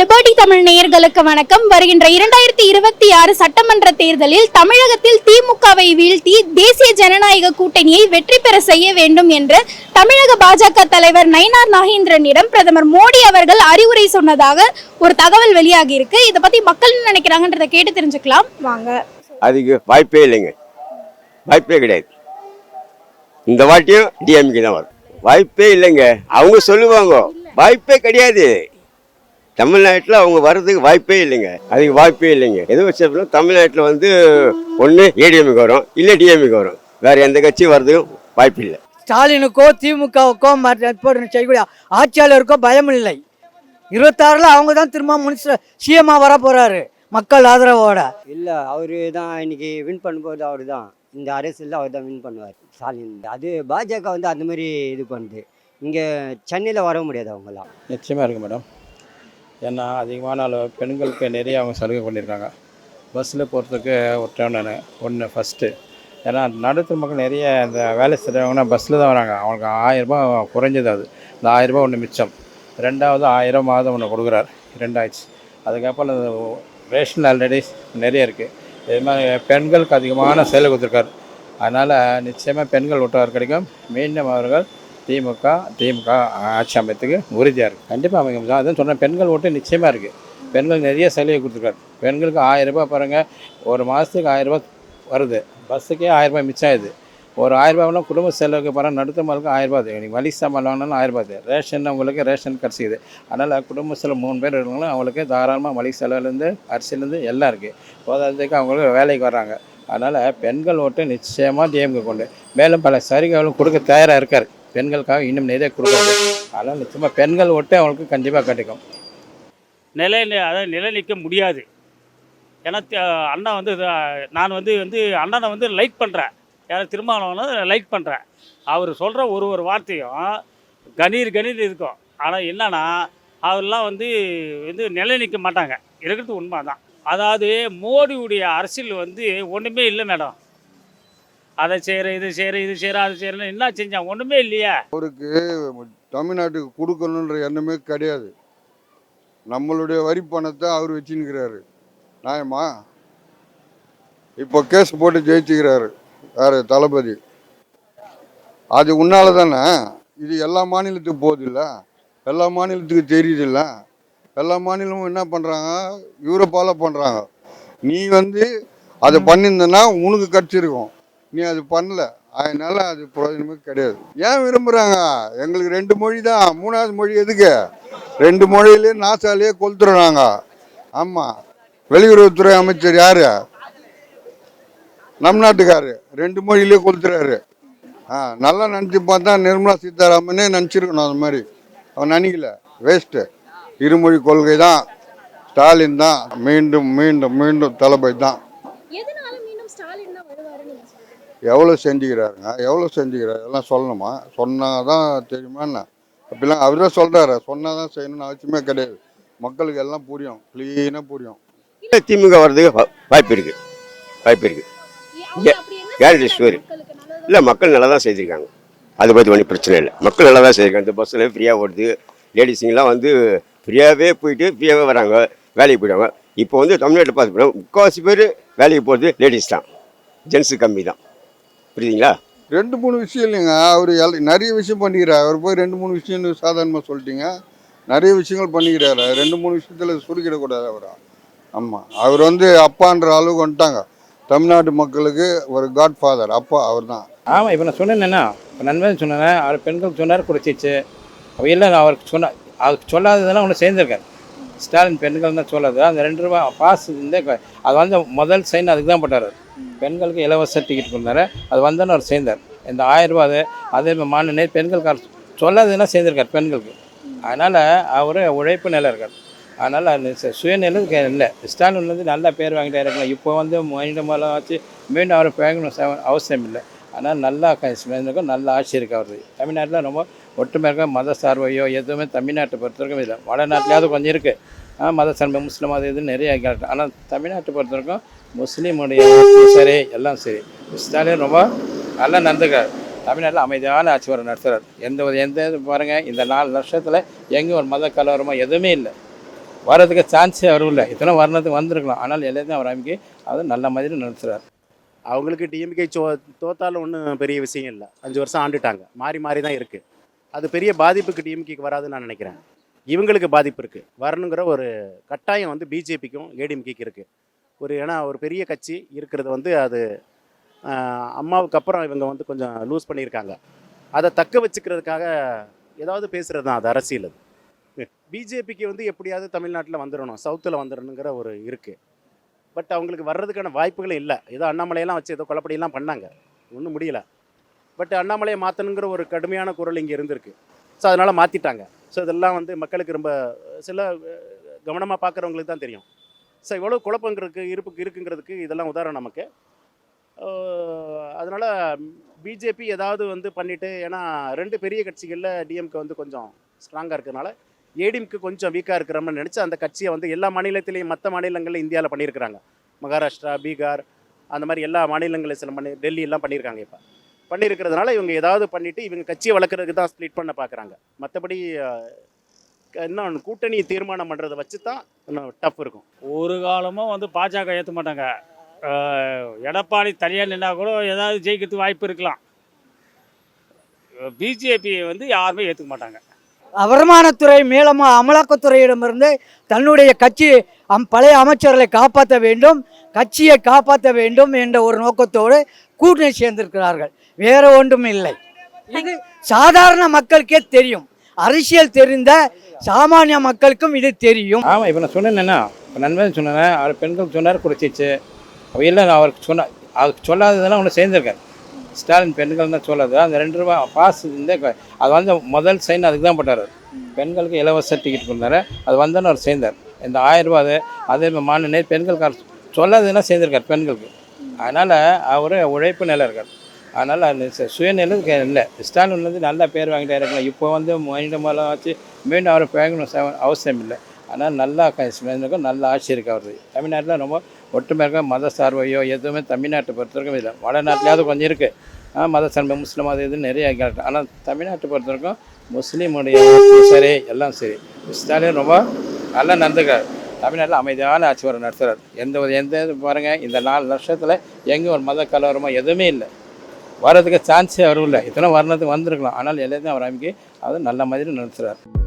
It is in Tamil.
லிபர்டி தமிழ் நேயர்களுக்கு வணக்கம். வருகின்ற இரண்டாயிரத்தி இருபத்தி ஆறு சட்டமன்ற தேர்தலில் தமிழகத்தில் திமுகவை வீழ்த்தி தேசிய ஜனநாயக கூட்டணியை வெற்றி பெற செய்ய வேண்டும் என்று தமிழக பாஜக தலைவர் நயினார் நாகேந்திரனிடம் பிரதமர் மோடி அவர்கள் அறிவுரை சொன்னதாக ஒரு தகவல் வெளியாகி இருக்கு இதை பத்தி மக்கள் என்ன நினைக்கிறாங்கன்றதை கேட்டு தெரிஞ்சுக்கலாம். வாங்க. அதுக்கு வாய்ப்பே இல்லைங்க. வாய்ப்பே கிடையாது. இந்த வாட்டியும் டிஎம்கே தான் வரும். வாய்ப்பே இல்லைங்க. அவங்க சொல்லுவாங்க. வாய்ப்பே கிடையாது. தமிழ்நாட்டில் அவங்க வர்றதுக்கு வாய்ப்பே இல்லைங்க. அதுக்கு வாய்ப்பே இல்லைங்க. எது வச்சப்போ தமிழ்நாட்டில் வந்து ஒன்று ஏடிஎம்க்கு வரும் இல்லை டிஎம்கே வரும். வேற எந்த கட்சியும் வர்றதுக்கும் வாய்ப்பு இல்லை. ஸ்டாலினுக்கோ திமுகவுக்கோ செய்யக்கூடிய ஆட்சியாளருக்கோ பயம் இல்லை. இருபத்தாறில் அவங்க தான் திரும்ப மினிஸ்டர் சிஎம்மா வர போகிறாரு மக்கள் ஆதரவோட. இல்லை அவர் தான் இன்னைக்கு வின் பண்ணும்போது அவர் தான். இந்த அரசியலில் அவர் தான் வின் பண்ணுவார் ஸ்டாலின். அது பாஜக வந்து அந்த மாதிரி இது பண்ணுது. இங்கே சென்னையில் வர முடியாது அவங்களாம் நிச்சயமாக இருக்குது மேடம். ஏன்னா அதிகமான அளவு பெண்களுக்கு நிறைய அவங்க சலுகை பண்ணியிருக்காங்க. பஸ்ஸில் போகிறதுக்கு ஒரு டைம் நான் ஒன்று ஃபஸ்ட்டு ஏன்னா நடுத்தர மக்கள் நிறைய இந்த வேலை செய்கிறவங்கன்னா பஸ்ஸில் தான் வராங்க. அவங்களுக்கு ஆயிரரூபா குறைஞ்சது அது. இந்த ஆயிரரூபா ஒன்று மிச்சம். ரெண்டாவது ஆயிரம் மாதம் ஒன்று கொடுக்குறாரு. ரெண்டாயிடுச்சு அதுக்கப்புறம் அந்த ரேஷன் ஆல்ரெடி நிறைய இருக்குது இது மாதிரி பெண்களுக்கு அதிகமான சேலை கொடுத்துருக்காரு. அதனால் நிச்சயமாக பெண்கள் ஓட்டுவார் கிடைக்கும். மீண்டும் அவர்கள் திமுக திமுக ஆட்சி அமைத்துக்கு உறுதியாக இருக்குது கண்டிப்பாக அமைக்க அதான் சொன்னேன். பெண்கள் ஓட்டு நிச்சயமாக இருக்குது பெண்கள் நிறைய சலுகை கொடுத்துருக்காரு பெண்களுக்கு ஆயிரரூபா பாருங்கள் ஒரு மாதத்துக்கு ஆயிரரூபா வருது. பஸ்ஸுக்கே ஆயிரரூபா மிச்சம் ஆகுது ஒரு ஆயிரம் குடும்ப செலவுக்கு பாருங்கள் நடுத்த மக்களுக்கு ஆயிரம் ரூபாய் நீங்கள் வலி சாமான் வாங்கினாலும் ஆயிரரூபா அது. ரேஷன் உங்களுக்கு ரேஷன் கிடச்சிக்குது. அதனால் குடும்ப செலவு மூணு பேர் இருக்காங்களும் அவங்களுக்கு தாராளமாக மளிகை செலவுலேருந்து அரிசிலேருந்து எல்லாம் இருக்குது போதாததுக்கு அவங்களுக்கு வேலைக்கு வர்றாங்க. அதனால் பெண்கள் ஓட்டு நிச்சயமாக டிஎம்கே கொண்டு. மேலும் பல சலுகைகளும் கொடுக்க தயாராக இருக்கார். பெண்களுக்காக இன்னும் நிறைய கொடுக்காது அதனால் நிச்சயமாக பெண்கள் ஓட்டு அவங்களுக்கு கண்டிப்பாக கிடைக்கும். நிலை அதை நிலை நிற்க முடியாது. ஏன்னா அண்ணா வந்து நான் வந்து வந்து அண்ணனை வந்து லைக் பண்ணுறேன் யாரை திருமாவளவனை லைக் பண்ணுறேன் அவர் சொல்கிற ஒரு ஒரு வார்த்தையும் கணீர் கணீர் இருக்கும். ஆனால் என்னன்னா அவர்லாம் வந்து வந்து நிலை நிற்க மாட்டாங்க. இருக்கிறது உண்மை தான் அதாவது மோடியுடைய அரசியல் வந்து ஒன்றுமே இல்லை மேடம். அதை செய்கிற இது செய்கிற இது செய்கிற அது செய்கிறேன்னு என்ன செஞ்சான்? ஒன்றுமே இல்லையா. அவருக்கு தமிழ்நாட்டுக்கு கொடுக்கணுன்ற எண்ணமே கிடையாது. நம்மளுடைய வரி பணத்தை அவர் வச்சுன்னுக்கிறாரு. நியாயமா? இப்போ கேஸ் போட்டு ஜெயிச்சுக்கிறாரு. யார் தளபதி. அது உன்னால தானே? இது எல்லா மாநிலத்துக்கும் போகுதில்ல? எல்லா மாநிலத்துக்கு தெரியுதில்ல? எல்லா மாநிலமும் என்ன பண்ணுறாங்க யூரோப்பால் பண்ணுறாங்க நீ வந்து அதை பண்ணியிருந்தனா உனக்கு கிடச்சிருக்கும் நீ அது பண்ணல. அதனால அது பிரயோஜனமே கிடையாது. ஏன் விரும்புகிறாங்க எங்களுக்கு ரெண்டு மொழி தான் மூணாவது மொழி எதுக்கு? ரெண்டு மொழியிலே நாசாலேயே கொளுத்துறோம் நாங்கள் ஆமாம் வெளியுறவுத்துறை அமைச்சர் யார்? நம் நாட்டுக்காரு. ரெண்டு மொழியிலே கொளுத்துறாரு. ஆ நல்லா நினச்சி பார்த்தா நிர்மலா சீதாராமனே நினச்சிருக்கணும் அது மாதிரி. அவன் நினைக்கல. வேஸ்ட்டு இருமொழி கொள்கை தான் ஸ்டாலின் தான். மீண்டும் மீண்டும் மீண்டும் தளபதி தான் எதனால மீண்டும் ஸ்டாலின் தான் வருவாருன்னு எவ்வளோ செஞ்சுக்கிறாருங்க? எவ்வளோ செஞ்சுக்கிறாரு? எல்லாம் சொல்லணுமா? சொன்னால் தான் தெரியுமா என்ன? அப்படிலாம் அவர் தான் சொல்கிறாரு சொன்னால் தான் செய்யணும்னு அவசியமே கிடையாது. மக்களுக்கு எல்லாம் புரியும். க்ளீனாக புரியும். திமுக வர்றதுக்கு வாய்ப்பு இருக்குது வாய்ப்பு இருக்குது யார் ஈஸ்வரி? இல்லை மக்கள் நல்லா தான் செய்திருக்காங்க. அதை பற்றி ஒன்றும் பிரச்சனை இல்லை. மக்கள் நல்லா தான் செய்திருக்காங்க. இந்த பஸ்ஸில் ஃப்ரீயாக ஓடுது. லேடிஸுங்கெல்லாம் வந்து ஃப்ரீயாகவே போயிட்டு ஃப்ரீயாகவே வராங்க. வேலைக்கு போயிடுவாங்க. இப்போ வந்து தமிழ்நாட்டில் பார்த்து முக்கால்வாசி பேர் வேலைக்கு போகிறது லேடிஸ் தான். ஜென்ஸு கம்மி தான் புரியுதுங்களா? ரெண்டு மூணு விஷயம் இல்லைங்க. அவர் எல் நிறைய விஷயம் பண்ணிக்கிறார். அவர் போய் ரெண்டு மூணு விஷயம்னு சாதாரணமாக சொல்லிட்டீங்க. நிறைய விஷயங்கள் பண்ணிக்கிறாரு. ரெண்டு மூணு விஷயத்தில் சுருக்கிடக்கூடாது அவரை. ஆமாம் அவர் வந்து அப்பான்ற அளவுக்கு வந்துட்டாங்க. தமிழ்நாட்டு மக்களுக்கு ஒரு காட் ஃபாதர் அப்பா அவர் தான் ஆமாம் இப்போ நான் சொன்னேன்னா இப்போ நண்பன் சொன்னேன் அவர் பெண்களுக்கு சொன்னார் குறைச்சிச்சு. அவ இல்லை அவருக்கு சொன்ன அவருக்கு சொல்லாததெல்லாம் ஒன்று சேர்ந்துருக்காரு. ஸ்டாலின் பெண்கள் தான் சொல்லாது அந்த ரெண்டு ரூபா பாஸ் இந்த அது வந்து முதல் சைன் அதுக்கு தான் போட்டார். பெண்களுக்கு இலவச டிக்கெட் கொடுத்தாரு. அது வந்தோன்னு அவர் சேர்ந்தார். இந்த ஆயிரம் ரூபா அது அதே மாநில பெண்களுக்கு அவர் சொல்லாததெல்லாம் சேர்ந்துருக்கார் பெண்களுக்கு. அதனால் அவர் உழைப்பு நிலை இருக்கார். அதனால் சுயநிலை இல்லை. ஸ்டாலின் வந்து நல்லா பேர் வாங்கிட்டே இருக்கலாம் இப்போ வந்து மீண்டும் மூலம் வச்சு மீண்டும் அவரை வாங்கணும் அவசியம் இல்லை. ஆனால் நல்லா இருக்கும் நல்ல ஆட்சி இருக்கு அவருக்கு தமிழ்நாட்டில் ரொம்ப ஒற்றுமை இருக்க மத சார்பையோ எதுவுமே தமிழ்நாட்டை பொறுத்தவரைக்கும் இல்லை. வடநாட்டிலேயாவது கொஞ்சம் இருக்குது மத சார்பை முஸ்லீம் அது இது நிறைய கேரக்டர். ஆனால் தமிழ்நாட்டை பொறுத்த வரைக்கும் முஸ்லீமுடைய சரி எல்லாம் சரி. ஸ்டாலின் ரொம்ப நல்லா நடந்துக்கிறார். தமிழ்நாட்டில் அமைதியான ஆட்சி வர நடத்துகிறார் எந்த ஒரு எந்த இது பாருங்கள் இந்த நாலு வருஷத்தில் எங்கேயும் ஒரு மத கலவரமோ எதுவுமே இல்லை. வர்றதுக்கு சான்ஸே அவரும் இல்லை. இத்தனை வர்ணத்துக்கு வந்திருக்கலாம். ஆனால் எல்லாத்தையும் அவர் அமைக்கி அது நல்ல மாதிரி நடத்துகிறார் அவங்களுக்கு டிஎம்கே சோ தோத்தாலும் ஒன்றும் பெரிய விஷயம் இல்லை. அஞ்சு வருஷம் ஆண்டுட்டாங்க. மாறி மாறி தான் இருக்குது அது பெரிய பாதிப்புக்கு டிஎம்கேக்கு வராதுன்னு நான் நினைக்கிறேன். இவங்களுக்கு பாதிப்பு இருக்குது வரணுங்கிற ஒரு கட்டாயம் வந்து பிஜேபிக்கும் ஏடிஎம்கேக்கு இருக்குது ஒரு ஏன்னா ஒரு பெரிய கட்சி இருக்கிறது வந்து அது அம்மாவுக்கு அப்புறம் இவங்க வந்து கொஞ்சம் லூஸ் பண்ணியிருக்காங்க. அதை தக்க வச்சுக்கிறதுக்காக ஏதாவது பேசுகிறது தான் அது அரசியல் அது. பிஜேபிக்கு வந்து எப்படியாவது தமிழ்நாட்டில் வந்துடணும் சவுத்தில் வந்துடணுங்கிற ஒரு இருக்குது பட் அவங்களுக்கு வர்றதுக்கான வாய்ப்புகள் இல்லை. ஏதோ அண்ணாமலையெல்லாம் வச்சு ஏதோ குழப்படியெல்லாம் பண்ணாங்க. ஒன்றும் முடியல. பட் அண்ணாமலையை மாற்றணுங்கிற ஒரு கடுமையான குரல் இங்கே இருந்திருக்கு. ஸோ அதனால் மாற்றிட்டாங்க ஸோ இதெல்லாம் வந்து மக்களுக்கு ரொம்ப சில கவனமாக பார்க்குறவங்களுக்கு தான் தெரியும். ஸோ இவ்வளோ குழப்பங்கிறதுக்கு இருப்பு இருக்குங்கிறதுக்கு இதெல்லாம் உதாரணம் நமக்கு. அதனால் பிஜேபி ஏதாவது வந்து பண்ணிவிட்டு ஏன்னா ரெண்டு பெரிய கட்சிகளில் டிஎம்கே வந்து கொஞ்சம் ஸ்ட்ராங்காக இருக்கிறதுனால ஏடிஎம்க்கு கொஞ்சம் வீக்காக இருக்கிறோம்னு நினச்சி அந்த கட்சியை வந்து எல்லா மாநிலத்திலையும் மற்ற மாநிலங்களில் இந்தியாவில் பண்ணியிருக்கிறாங்க. மகாராஷ்டிரா பீகார் அந்த மாதிரி எல்லா மாநிலங்களில் சில மணி டெல்லி எல்லாம் பண்ணியிருக்காங்க இப்போ. பண்ணியிருக்கிறதுனால இவங்க ஏதாவது பண்ணிவிட்டு இவங்க கட்சியை வளர்க்குறதுக்கு தான் ஸ்ப்ளிட் பண்ண பார்க்குறாங்க மற்றபடி இன்னும் கூட்டணி தீர்மானம் பண்ணுறதை வச்சு தான் இன்னும் டஃப் இருக்கும். ஒரு காலமும் வந்து பாஜக ஏற்ற மாட்டாங்க. எடப்பாடி தனியாக நின்னா கூட ஏதாவது ஜெயிக்கிறதுக்கு வாய்ப்பு இருக்கலாம். பிஜேபி வந்து யாருமே ஏற்றுக்க மாட்டாங்க. வருமானத்துறை மேலமாக அமலாக்கத்துறையிடமிருந்து தன்னுடைய கட்சி அம் பழைய அமைச்சர்களை காப்பாற்ற வேண்டும் கட்சியை காப்பாற்ற வேண்டும் என்ற ஒரு நோக்கத்தோடு கூட்டணி சேர்ந்திருக்கிறார்கள். வேற ஒன்றும் இல்லை. இது சாதாரண மக்களுக்கே தெரியும். அரசியல் தெரிந்த சாமானிய மக்களுக்கும் இது தெரியும். ஆமாம் இப்போ நான் சொன்னேன்னா இப்போ நண்பன் சொன்னேன் அவர் பெண்கள் சொன்னார் குறைச்சிச்சு. நான் அவருக்கு சொன்ன அவருக்கு சொல்லாததெல்லாம் ஒன்று சேர்ந்துருக்காரு. ஸ்டாலின் பெண்கள் தான் சொல்லது அந்த ரெண்டு ரூபா பாஸ் இந்த அது வந்து முதல் சைன் அதுக்கு தான் போட்டார். பெண்களுக்கு இலவச டிக்கெட் கொடுத்தாரு. அது வந்தோன்னு அவர் சேர்ந்தார். இந்த ஆயிரம் ரூபா அது அதே மாதிரி மாநில பெண்களுக்கு சொல்லாதுன்னா சேர்ந்துருக்கார் பெண்களுக்கு? அதனால் அவர் உழைப்பு நிலை இருக்கார். அதனால் அந்த சுயநிலை இல்லை. ஸ்டாலின் வந்து நல்லா பேர் வாங்கிட்டே இருக்கலாம். இப்போ வந்து மனிதமெல்லாம் வச்சு மீண்டும் அவரை பேங்கணும் அவசியம் இல்லை. ஆனால் நல்லா இருக்கும். நல்ல ஆட்சி இருக்குது அவரது தமிழ்நாட்டில் ரொம்ப ஒட்டுமே இருக்க மத சார்பையோ எதுவுமே தமிழ்நாட்டை பொறுத்த வரைக்கும் இல்லை. வடநாட்டிலாவது கொஞ்சம் இருக்குது மத சார்பு முஸ்லீம் அது இது நிறைய கேரக்டர். ஆனால் தமிழ்நாட்டை பொறுத்த வரைக்கும் முஸ்லீமுடைய சரி எல்லாம் சரி. ஸ்டாலின் ரொம்ப நல்லா நடந்துக்கிறார் தமிழ்நாட்டில் அமைதியான ஆட்சி வர நடத்துகிறார் எந்த ஒரு எந்த இது பாருங்கள் இந்த நாலு வருஷத்தில் எங்கே ஒரு மத கலவரமோ எதுவுமே இல்லை. வர்றதுக்கு சான்ஸே அவரும் இல்லை. இத்தனை வர்ணத்துக்கு வந்திருக்கலாம். ஆனால் எல்லாத்தையும் அவர் அமைக்கி அது நல்ல மாதிரி நடத்துகிறார்